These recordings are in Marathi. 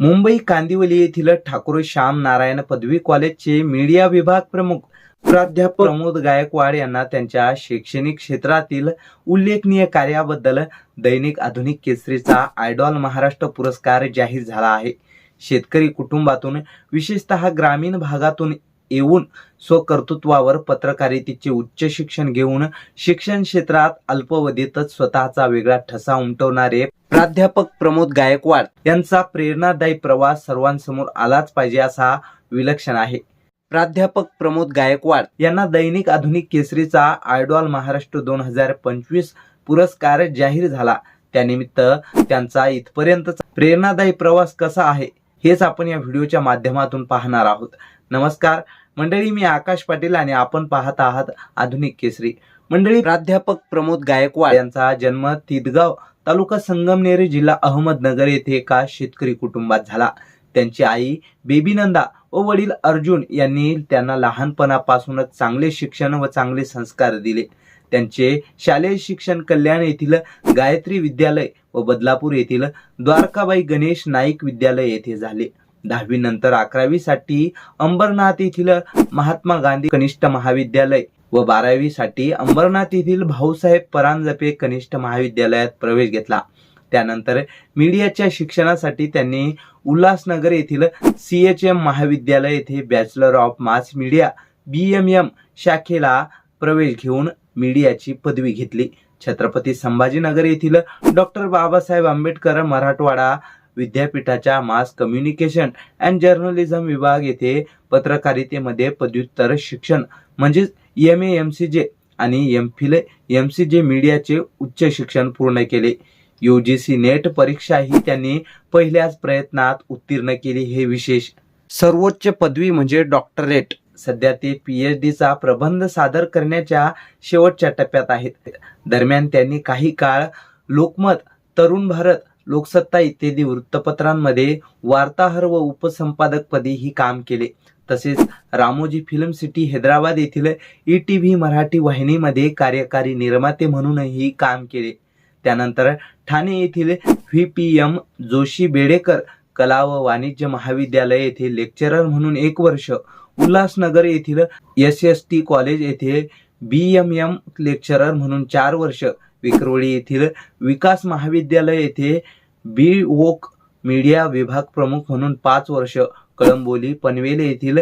मुंबई कांदिवली येथील ठाकूर श्याम नारायण पदवी कॉलेजचे मीडिया विभाग प्रमुख प्राध्यापक प्रमोद गायकवाड यांना त्यांच्या शैक्षणिक क्षेत्रातील उल्लेखनीय कार्याबद्दल दैनिक आधुनिक केसरीचा आयडॉल महाराष्ट्र पुरस्कार जाहीर झाला आहे. शेतकरी कुटुंबातून विशेषतः ग्रामीण भागातून येऊन स्वकर्तृत्वावर पत्रकारितेचे उच्च शिक्षण घेऊन शिक्षण क्षेत्रात अल्पवधीतच स्वतःचा वेगळा ठसा उमटवणारे प्राध्यापक प्रमोद गायकवाड यांचा प्रेरणादायी प्रवास सर्वांसमोर आलाच पाहिजे असा विलक्षण आहे. प्राध्यापक प्रमोद गायकवाड यांना दैनिक आधुनिक केसरीचा आयडॉल महाराष्ट्र दोन हजार पंचवीस पुरस्कार जाहीर झाला. त्यानिमित्त त्यांचा इथपर्यंत प्रेरणादायी प्रवास कसा आहे हेच आपण या व्हिडिओच्या माध्यमातून पाहणार आहोत. नमस्कार मंडळी मी आकाश पाटील आणि आपण पाहत आहात आधुनिक केसरी. मंडळी प्राध्यापक प्रमोद गायकवाड यांचा जन्म तिदगाव तालुका संगमनेर जिल्हा अहमदनगर येथे एका शेतकरी कुटुंबात झाला. त्यांची आई बेबीनंदा व वडील अर्जुन यांनी त्यांना लहानपणापासूनच चांगले शिक्षण व चांगले संस्कार दिले. त्यांचे शालेय शिक्षण कल्याण येथील गायत्री विद्यालय व बदलापूर येथील द्वारकाबाई गणेश नाईक विद्यालय येथे झाले. दहावी नंतर अकरावी साठी अंबरनाथ येथील महात्मा गांधी कनिष्ठ महाविद्यालय व बारावी साठी अंबरनाथ येथील भाऊसाहेब परांजपे कनिष्ठ महाविद्यालयात प्रवेश घेतला. त्यानंतर मीडियाच्या शिक्षणासाठी त्यांनी उल्हासनगर येथील सी एच एम महाविद्यालय येथे bachelor of mass media B M M शाखेला प्रवेश घेऊन मीडियाची पदवी घेतली. छत्रपती संभाजीनगर येथील डॉक्टर बाबासाहेब आंबेडकर मराठवाडा विद्यापीठाच्या मास कम्युनिकेशन अँड जर्नलिझम विभाग येथे पत्रकारितेमध्ये पदव्युत्तर शिक्षण म्हणजेच एम ए एम सी जे आणि एम फिल एम सी जे मीडियाचे उच्च शिक्षण पूर्ण केले. यू जी सी नेट परीक्षा ही त्यांनी पहिल्याच प्रयत्नात उत्तीर्ण केली हे विशेष. सर्वोच्च पदवी म्हणजे डॉक्टरेट. सध्या ते पीएच डीचा प्रबंध सादर करण्याच्या शेवटच्या टप्प्यात आहेत. दरम्यान त्यांनी काही काळ लोकमत तरुण भारत लोकसत्ता इत्यादी वृत्तपत्रांमध्ये वार्ताहर व उपसंपादकपदी ही काम केले. तसेच रामोजी फिल्म सिटी हैदराबाद येथील ई टी व्ही मराठी वाहिनीमध्ये कार्यकारी निर्माते म्हणूनही काम केले. त्यानंतर ठाणे येथील V P M Joshi Bedekar कला व वाणिज्य महाविद्यालय येथे लेक्चरर म्हणून एक वर्ष उल्हासनगर येथील एस एस टी कॉलेज येथे बी एम एम लेक्चरर म्हणून चार वर्ष विक्रोळी येथील विकास महाविद्यालय येथे बी वोक मीडिया विभाग प्रमुख म्हणून पाच वर्ष कळंबोली पनवेल येथील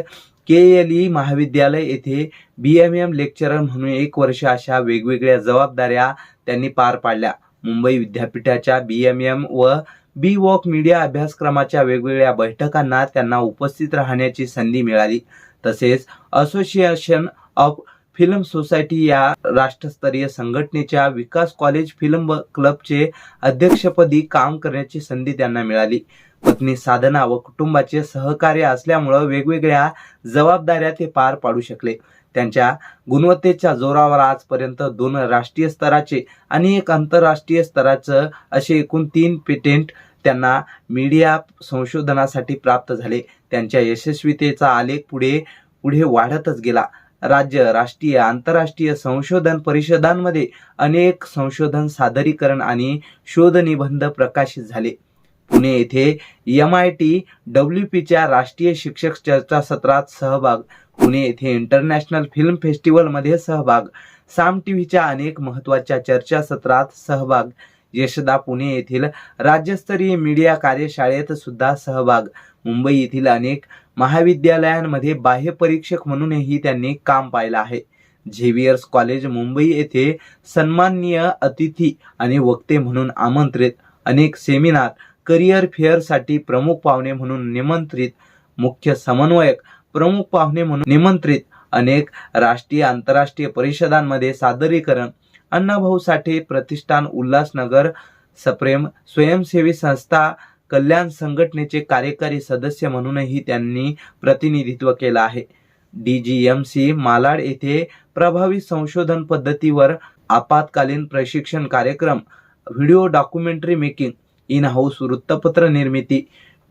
के एल ई महाविद्यालय येथे बी एम एम लेक्चरर म्हणून एक वर्ष अशा वेगवेगळ्या जबाबदाऱ्या त्यांनी पार पाडल्या. मुंबई विद्यापीठाच्या बी एम एम व बी वॉक मीडिया अभ्यासक्रमाच्या वेगवेगळ्या बैठकांना त्यांना उपस्थित राहण्याची संधी मिळाली. तसेच असोसिएशन ऑफ फिल्म सोसायटी या राष्ट्रस्तरीय संघटनेच्या विकास कॉलेज फिल्म क्लबचे अध्यक्षपदी काम करण्याची संधी त्यांना मिळाली. पत्नी साधना व कुटुंबाचे सहकार्य असल्यामुळं वेगवेगळ्या जबाबदाऱ्या ते पार पाडू शकले. त्यांच्या गुणवत्तेच्या जोरावर आजपर्यंत दोन राष्ट्रीय स्तराचे आणि एक आंतरराष्ट्रीय स्तराचं असे एकूण तीन पेटेंट त्यांना मीडिया संशोधनासाठी प्राप्त झाले. त्यांच्या यशस्वीतेचा आलेख पुढे पुढे वाढतच गेला. राज्य राष्ट्रीय आंतरराष्ट्रीय संशोधन परिषदांमध्ये अनेक संशोधन सादरीकरण आणि शोध निबंध प्रकाशित झाले. पुणे येथे एम आय टी डब्ल्यू पीच्या राष्ट्रीय शिक्षक चर्चासत्रात सहभाग पुणे येथे इंटरनॅशनल फिल्म फेस्टिवलमध्ये सहभाग साम टीव्हीच्या अनेक महत्त्वाच्या चर्चासत्रात सहभाग यशदा पुणे येथील राज्यस्तरीय मीडिया कार्यशाळेत सुद्धा सहभाग मुंबई येथील अनेक महाविद्यालयांमध्ये बाह्य परीक्षक म्हणूनही त्यांनी काम पाहिलं आहे. झेवियर्स कॉलेज मुंबई येथे सन्माननीय अतिथी आणि वक्ते म्हणून आमंत्रित अनेक सेमिनार करिअर फेअरसाठी प्रमुख पाहुणे म्हणून निमंत्रित मुख्य समन्वयक प्रमुख पाहुणे म्हणून निमंत्रित अनेक राष्ट्रीय आंतरराष्ट्रीय परिषदांमध्ये सादरीकरण अण्णाभाऊ साठे प्रतिष्ठान उल्हासनगर सप्रेम स्वयंसेवी संस्था कल्याण संघटनेचे कार्यकारी सदस्य म्हणूनही त्यांनी प्रतिनिधित्व केलं आहे. D G M C Malad येथे प्रभावी संशोधन पद्धतीवर आपत्कालीन प्रशिक्षण कार्यक्रम video documentary making in house वृत्तपत्र निर्मिती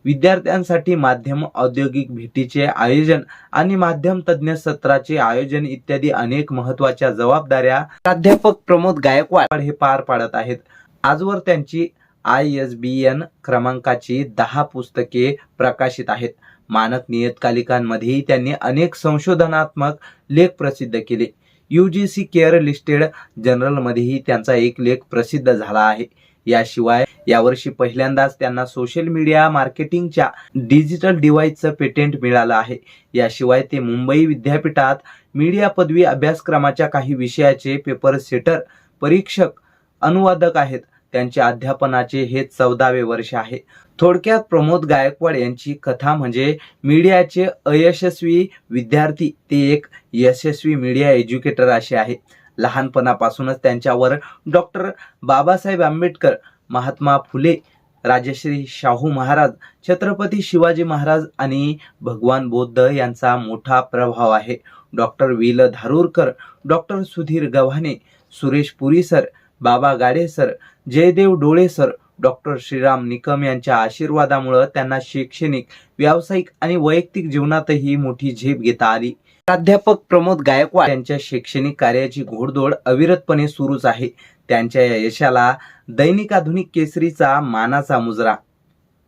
विद्यार्थ्यांसाठी माध्यम औद्योगिक भेटीचे आयोजन आणि माध्यम तज्ज्ञ सत्राचे आयोजन इत्यादी अनेक महत्त्वाच्या जबाबदाऱ्या प्राध्यापक प्रमोद गायकवाड हे पार पाडत आहेत. आजवर त्यांची आय एस बी एन क्रमांकाची दहा पुस्तके प्रकाशित आहेत. मानक नियतकालिकांमध्येही त्यांनी अनेक संशोधनात्मक लेख प्रसिद्ध केले. U G C care listed जनरलमध्येही त्यांचा एक लेख प्रसिद्ध झाला आहे. याशिवाय यावर्षी पहिल्यांदाच त्यांना सोशल मीडिया मार्केटिंगच्या डिजिटल डिव्हाइसचं पेटेंट मिळालं आहे. याशिवाय ते मुंबई विद्यापीठात मीडिया पदवी अभ्यासक्रमाच्या काही विषयाचे पेपर सेटर परीक्षक अनुवादक आहेत. त्यांच्या अध्यापनाचे हे चौदावे वर्ष आहे. थोडक्यात प्रमोद गायकवाड यांची कथा म्हणजे मीडियाचे अयशस्वी विद्यार्थी. ते एक यशस्वी मीडिया एज्युकेटर असे आहे. लहानपणापासूनच त्यांच्यावर डॉक्टर बाबासाहेब आंबेडकर महात्मा फुले राजश्री शाहू महाराज छत्रपती शिवाजी महाराज आणि भगवान बौद्ध यांचा मोठा प्रभाव आहे. Doctor will Dharurkar doctor Sudhir Gavhane Suresh Puri sir Baba Gade sir Jaydev डोळे सर डॉक्टर श्रीराम निकम यांच्या आशीर्वादामुळे त्यांना शैक्षणिक व्यावसायिक आणि वैयक्तिक जीवनातही मोठी झेप घेता आली. प्राध्यापक प्रमोद गायकवाड यांच्या शैक्षणिक कार्याची घोडदौड अविरतपणे सुरूच आहे. त्यांच्या या यशाला दैनिक आधुनिक केसरीचा मानाचा मुजरा.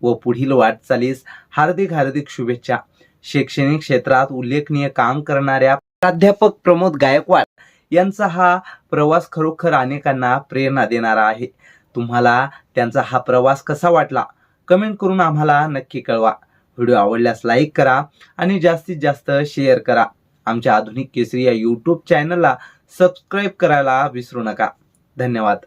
व पुढील वाटचालीस हार्दिक हार्दिक शुभेच्छा. शैक्षणिक क्षेत्रात उल्लेखनीय काम करणाऱ्या प्राध्यापक प्रमोद गायकवाड यांचा हा प्रवास खरोखर अनेकांना प्रेरणा देणारा आहे. तुम्हाला त्यांचा हा प्रवास कसा वाटला? कमेंट करून आम्हाला नक्की कळवा. व्हिडिओ आवडल्यास लाईक करा आणि जास्तीत जास्त शेअर करा. आमच्या आधुनिक केसरी या यूट्यूब चॅनलला सबस्क्राईब करायला विसरू नका. धन्यवाद.